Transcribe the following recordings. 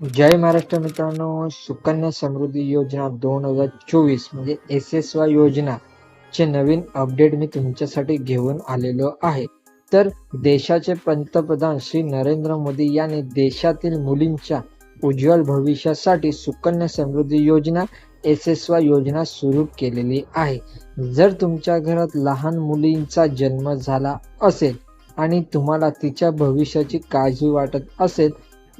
जय महाराष्ट्र मित्रांनो सुकन्या समृद्धी योजना दोन हजार चोवीस म्हणजे एस एस वाय योजना चे नवीन अपडेट मी तुमच्यासाठी घेऊन आलेलो आहे. तर देशाचे पंतप्रधान श्री नरेंद्र मोदी यांनी देशातील मुलींच्या उज्ज्वल भविष्यासाठी सुकन्या समृद्धी योजना एस एस वाय योजना सुरू केलेली आहे. जर तुमच्या घरात लहान मुलींचा जन्म झाला असेल आणि तुम्हाला तिच्या भविष्याची काळजी वाटत असेल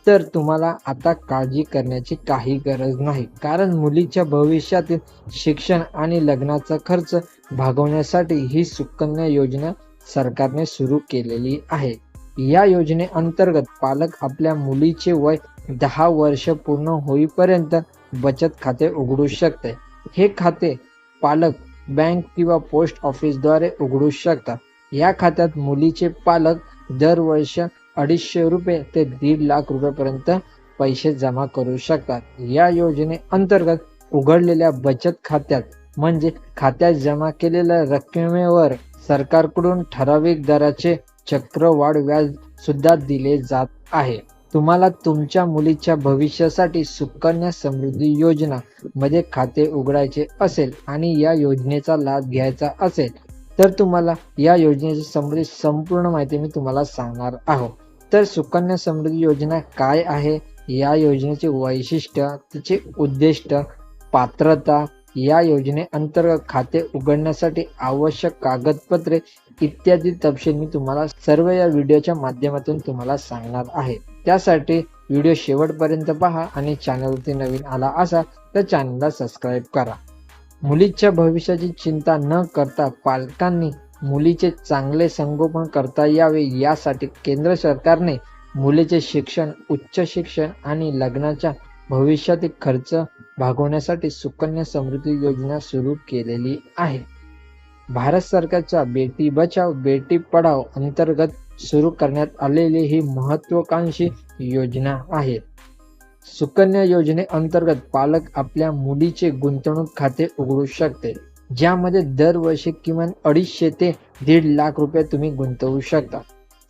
तर तुम्हाला आता काळजी करण्याची काही गरज नाही. कारण मुलीच्या भविष्यातील शिक्षण आणि लग्नाचा खर्च भागवण्यासाठी ही सुकन्या योजना सरकारने सुरू केलेली आहे. या योजनेअंतर्गत पालक आपल्या मुलीचे वय दहा वर्ष पूर्ण होईपर्यंत बचत खाते उघडू शकते. हे खाते पालक बँक किंवा पोस्ट ऑफिसद्वारे उघडू शकतात. या खात्यात मुलीचे पालक दरवर्ष अडीचशे रुपये ते दीड लाख रुपयापर्यंत पैसे जमा करू शकतात. या योजने अंतर्गत उघडलेल्या बचत खात्यात म्हणजे खात्यात जमा केलेल्या रकमेवर सरकारकडून ठराविक दराचे चक्रवाढ व्याज सुद्धा दिले जात आहे. तुम्हाला तुमच्या मुलीच्या भविष्यासाठी सुकन्या समृद्धी योजना मध्ये खाते उघडायचे असेल आणि या योजनेचा लाभ घ्यायचा असेल तर तुम्हाला या योजनेची संबंधित संपूर्ण माहिती मी तुम्हाला सांगणार आहोत तर सुकन्या समृद्धी योजना काय आहे? या योजनेचे वैशिष्ट्य तिचे उद्दिष्ट पात्रता या योजनेअंतर्गत खाते उघडण्यासाठी आवश्यक कागदपत्रे इत्यादी तपशील मी तुम्हाला सर्व या व्हिडिओच्या माध्यमातून तुम्हाला सांगणार आहे. त्यासाठी व्हिडिओ शेवटपर्यंत पहा आणि चॅनलवरती नवीन आला असा तर चॅनलला सबस्क्राईब करा. मुलीच्या भविष्याची चिंता न करता पालकांनी मुलीचे चांगले संगोपन करता यावे यासाठी केंद्र सरकारने मुलीचे शिक्षण उच्च शिक्षण आणि लग्नाच्या भविष्यातील खर्च भागवण्यासाठी सुकन्या समृद्धी योजना सुरू केलेली आहे. भारत सरकारच्या बेटी बचाव बेटी पढाव अंतर्गत सुरू करण्यात आलेली ही महत्वाकांक्षी योजना आहे. सुकन्या योजनेअंतर्गत पालक आपल्या मुलीचे गुंतवणूक खाते उघडू शकते. ज्यामध्ये दरवर्षी किमान अडीचशे ते दीड लाख रुपये तुम्ही गुंतवू शकता.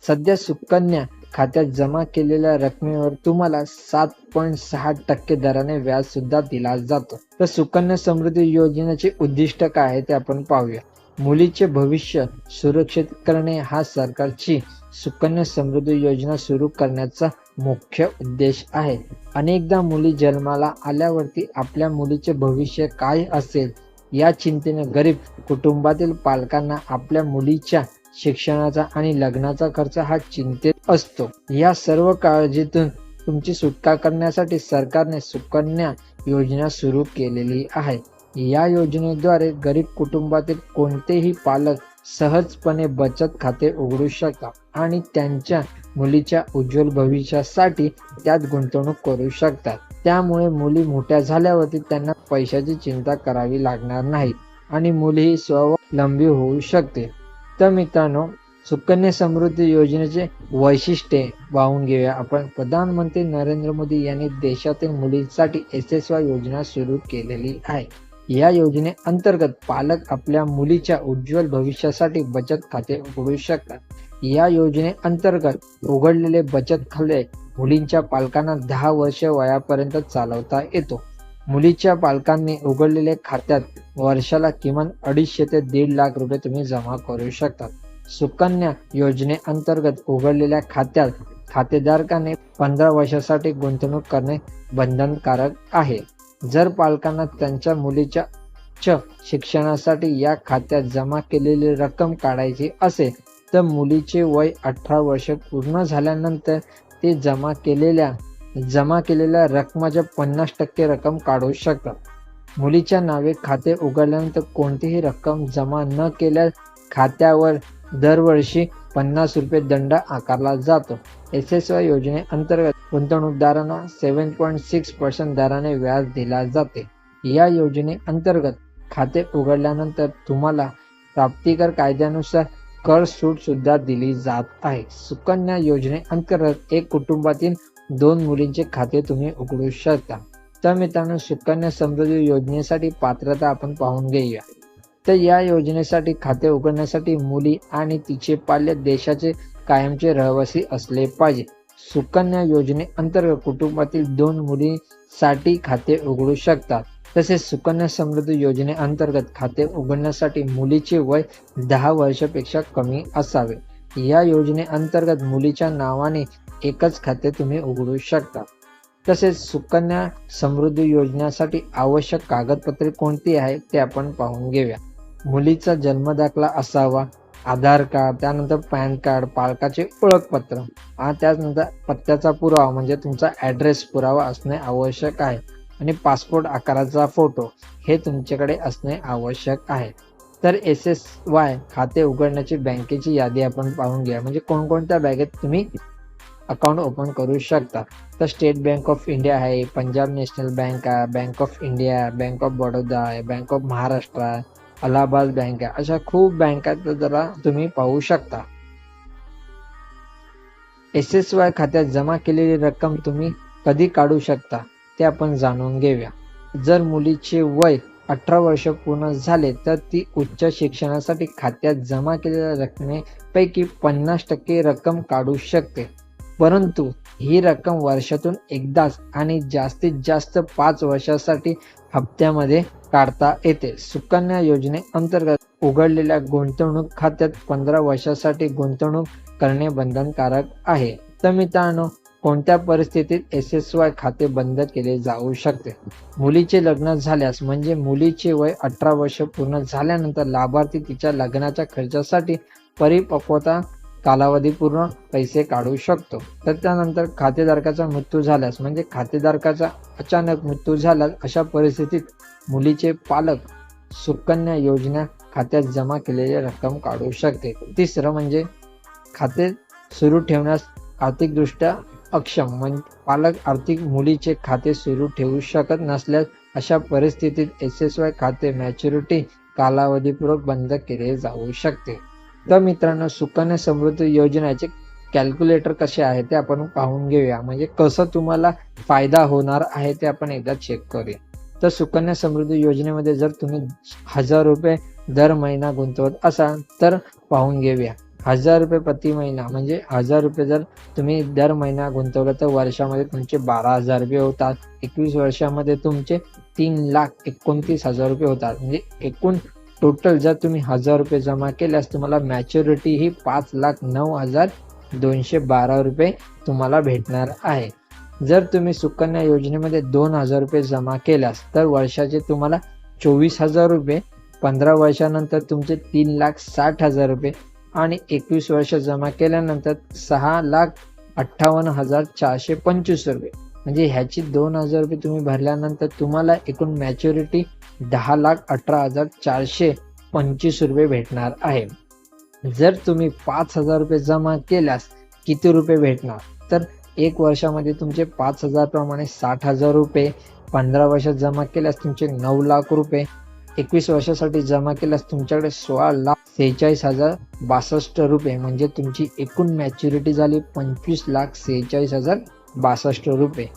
सध्या सुकन्या खात्यात जमा केलेल्या रकमेवर तुम्हाला सात पॉईंट सहा टक्के दराने व्याज सुद्धा दिला जातो. तर सुकन्या समृद्धी योजनेचे उद्दिष्ट काय आहे ते आपण पाहूया. मुलीचे भविष्य सुरक्षित करणे हा सरकारची सुकन्या समृद्धी योजना सुरू करण्याचा मुख्य उद्देश आहे. अनेकदा मुली जन्माला आल्यावरती आपल्या मुलीचे भविष्य काय असेल या चिंतेने गरीब कुटुंबातील पालकांना आपल्या मुलीच्या शिक्षणाचा आणि लग्नाचा खर्च हा चिंतेत असतो. या सर्व काळजीतून तुमची सुटका करण्यासाठी सरकारने सुकन्या योजना सुरू केलेली आहे. या योजनेद्वारे गरीब कुटुंबातील कोणतेही पालक सहजपणे बचत खाते उघडू शकतात आणि त्यांच्या मुलीच्या उज्ज्वल भविष्यासाठी त्यात गुंतवणूक करू शकतात. त्यामुळे मुली मोठ्या झाल्यावरती त्यांना पैशाची चिंता करावी लागणार नाही आणि मुली ही स्वावलंबी होऊ शकते. तर मित्रांनो सुकन्या समृद्धी योजनेचे वैशिष्ट्ये पाहून घेऊया. आपण प्रधानमंत्री नरेंद्र मोदी यांनी देशातील मुलींसाठी एस एस वाय योजना सुरू केलेली आहे. या योजनेअंतर्गत पालक आपल्या मुलीच्या उज्ज्वल भविष्यासाठी बचत खाते उघडू शकतात. या योजनेअंतर्गत उघडलेले बचत खाते मुलींच्या पालकांना दहा वर्ष वयापर्यंत चालवता येतो. मुलीच्या पालकांनी उघडलेल्या खात्यात वर्षाला किमान अडीचशे ते दीड लाख रुपये तुम्ही जमा करू शकता. सुकन्या योजनेअंतर्गत उघडलेल्या खात्यात खातेधारकाने पंधरा वर्षासाठी गुंतवणूक करणे बंधनकारक आहे. जर पालकांना त्यांच्या मुलीच्या शिक्षणासाठी या खात्यात जमा केलेली रक्कम काढायची असेल तर मुलीचे वय अठरा वर्ष पूर्ण झाल्यानंतर ते जमा केलेल्या जमा केलेल्या रकमाच्या पन्नास टक्के रक्कम काढू शकतात. मुलीच्या नावे खाते उघडल्यानंतर कोणतीही रक्कम जमा न केल्यास खात्यावर दरवर्षी पन्नास रुपये दंड आकारला जातो. एस एस वाय योजनेअंतर्गत गुंतवणूकदारांना सेवन पॉईंट सिक्स पर्सेंट दराने व्याज दिला जाते. या योजनेअंतर्गत खाते उघडल्यानंतर तुम्हाला प्राप्तिकर कायद्यानुसार कर सूट सुद्धा दिली जात आहे. सुकन्या योजनेअंतर्गत एक कुटुंबातील दोन मुलींचे खाते तुम्ही उघडू शकता. तर मित्रांनो सुकन्या समृद्धी योजनेसाठी पात्रता आपण पाहून घेऊया. तर या योजनेसाठी खाते उघडण्यासाठी मुली आणि तिचे पाल्य देशाचे कायमचे रहिवासी असले पाहिजे. सुकन्या योजनेअंतर्गत कुटुंबातील दोन मुलींसाठी खाते उघडू शकतात. तसेच सुकन्या समृद्धी योजनेअंतर्गत खाते उघडण्यासाठी मुलीचे वय दहा वर्षापेक्षा कमी असावे. या योजनेअंतर्गत मुलीच्या नावाने एकच खाते तुम्ही उघडू शकता. तसेच सुकन्या समृद्धी योजनेसाठी आवश्यक कागदपत्रे कोणती आहेत ते आपण पाहून घेऊया. मुलीचा जन्मदाखला असावा आधार कार्ड त्यानंतर पॅन कार्ड पालकाचे ओळखपत्र. आणि त्यानंतर पत्त्याचा पुरावा म्हणजे तुमचा ॲड्रेस पुरावा असणे आवश्यक आहे. आणि पासपोर्ट आकाराचा फोटो हे तुमच्याकडे असणे आवश्यक आहे. तर एस एस वाय खाते उघडण्याची बँकेची यादी आपण पाहून घ्या. म्हणजे कोणकोणत्या बँकेत तुम्ही अकाउंट ओपन करू शकता? तर स्टेट बँक ऑफ इंडिया आहे पंजाब नॅशनल बँक आहे Bank of India Bank of Baroda आहे बँक ऑफ महाराष्ट्र आहे अलाहाबाद बँक आहे. अशा खूप बँका जरा तुम्ही पाहू शकता. एस एस वाय खात्यात जमा केलेली रक्कम तुम्ही कधी काढू शकता? ते आपण जाणून घेऊया. जर मुलीचे वय अठरा वर्ष पूर्ण झाले तर ती उच्च शिक्षणासाठी खात्यात जमा केलेल्या रकमेपैकी पन्नास टक्के रक्कम काढू शकते. परंतु ही रक्कम वर्षातून एकदाच आणि जास्तीत जास्त पाच वर्षासाठी हप्त्यामध्ये काढता येते. सुकन्या योजने अंतर्गत उघडलेल्या गुंतवणूक खात्यात पंधरा वर्षासाठी गुंतवणूक करणे बंधनकारक आहे. तर मित्रांनो कोणत्या परिस्थितीत एस एस वाय खाते बंद केले जाऊ शकते? मुलीचे लग्न झाल्यास म्हणजे मुलीचे वय अठरा वर्ष पूर्ण झाल्यानंतर लाभार्थी तिच्या लग्नाच्या खर्चासाठी परिपक्वता कालावधी पूर्ण पैसे काढू शकतो. तर त्यानंतर खातेधारकाचा मृत्यू झाल्यास म्हणजे खातेधारकाचा अचानक मृत्यू झाल्यास अशा परिस्थितीत मुलीचे पालक सुकन्या योजना खात्यात जमा केलेली रक्कम काढू शकते. तिसरं म्हणजे खाते सुरू ठेवण्यास आर्थिकदृष्ट्या अक्षम म्हणजे पालक आर्थिक मुलीचे खाते सुरू ठेवू शकत नसल्यास अशा परिस्थितीत एस एस वाय खाते मॅच्युरिटी कालावधीपूर्वक बंद केले जाऊ शकते. तर मित्रांनो सुकन्या समृद्धी योजनेचे कॅल्क्युलेटर कसे आहे ते आपण पाहून घेऊया. म्हणजे कसं तुम्हाला फायदा होणार आहे ते आपण एकदा चेक करूया. तर सुकन्या समृद्धी योजनेमध्ये जर तुम्ही हजार रुपये दर महिना गुंतवत असाल तर पाहून घेऊया. हजार रुपये प्रति महिना. म्हणजे हजार रुपये जर तुम्ही दर महिना गुंतवलं तर वर्षामध्ये तुमचे बारा हजार रुपये होतात. एकवीस वर्षामध्ये तुमचे तीन लाख एकोणतीस हजार रुपये होतात. म्हणजे एकूण टोटल जर तुम्ही हजार रुपये जमा केल्यास तुम्हाला मॅच्युरिटी ही पाच लाख नऊ हजार दोनशे बारा रुपये तुम्हाला भेटणार आहे. जर तुम्ही सुकन्या योजनेमध्ये दोन हजार रुपये जमा केल्यास तर वर्षाचे तुम्हाला चोवीस हजार रुपये पंधरा वर्षानंतर तुमचे तीन लाख साठ हजार रुपये आणि एकवीस वर्ष जमा केल्यानंतर सहा लाख अठ्ठावन्न हजार चारशे पंचवीस रुपये. म्हणजे ह्याची दोन हजार रुपये तुम्ही भरल्यानंतर तुम्हाला एकूण मॅच्युरिटी दहा लाख अठरा हजार चारशे पंचवीस रुपये भेटणार आहे. जर तुम्ही पाच हजार रुपये जमा केल्यास किती रुपये भेटणार? तर एक वर्षामध्ये तुमचे पाच हजार प्रमाणे साठ हजार रुपये पंधरा वर्षात जमा केल्यास तुमचे नऊ लाख रुपये एकवीस वर्षासाठी जमा केल्यास तुमच्याकडे सोळा लाख सेहेचाळीस हजार बासष्ट रुपये. म्हणजे तुमची एकूण मॅच्युरिटी झाली पंचवीस लाख सेहेचाळीस हजार बासष्ट रुपये.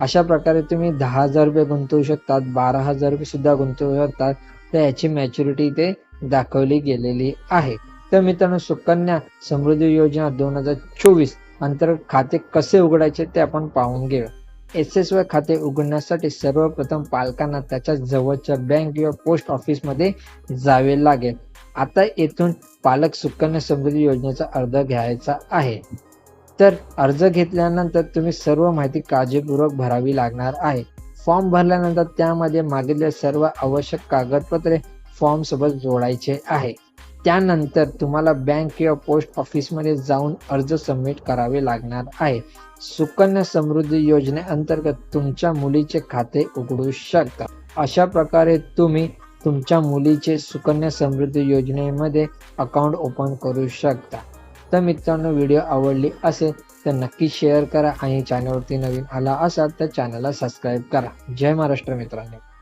अशा प्रकारे तुम्ही दहा हजार रुपये गुंतवू शकतात बारा हजार रुपये सुद्धा गुंतवू शकतात. तर याची मॅच्युरिटी इथे दाखवली गेलेली आहे. तर मित्रांनो सुकन्या समृद्धी योजना दोन हजार चोवीस अंतर्गत खाते कसे उघडायचे ते आपण पाहून घेऊ एस एस वाय खाते उघडण्यासाठी सर्वप्रथम पालकांना त्याच्या जवळच्या बँक किंवा पोस्ट ऑफिसमध्ये जावे लागेल. आता येथून पालक सुकन्या समृद्धी योजनेचा अर्ज घ्यायचा आहे. तर अर्ज घेतल्यानंतर तुम्ही सर्व माहिती काळजीपूर्वक भरावी लागणार आहे. फॉर्म भरल्यानंतर त्यामध्ये मागितले सर्व आवश्यक कागदपत्रे फॉर्म सोबत जोडायचे आहे. त्यानंतर तुम्हाला बँक किंवा पोस्ट ऑफिसमध्ये जाऊन अर्ज सबमिट करावे लागणार आहे. सुकन्या समृद्धी योजनेअंतर्गत तुमच्या मुलीचे खाते उघडू शकता. अशा प्रकारे तुम्ही तुमच्या मुलीचे सुकन्या समृद्धी योजनेमध्ये अकाउंट ओपन करू शकता. तर मित्रांनो व्हिडिओ आवडली असेल तर नक्की शेअर करा आणि चॅनलवरती नवीन आला असाल तर चॅनलला सबस्क्राईब करा. जय महाराष्ट्र मित्रांनो.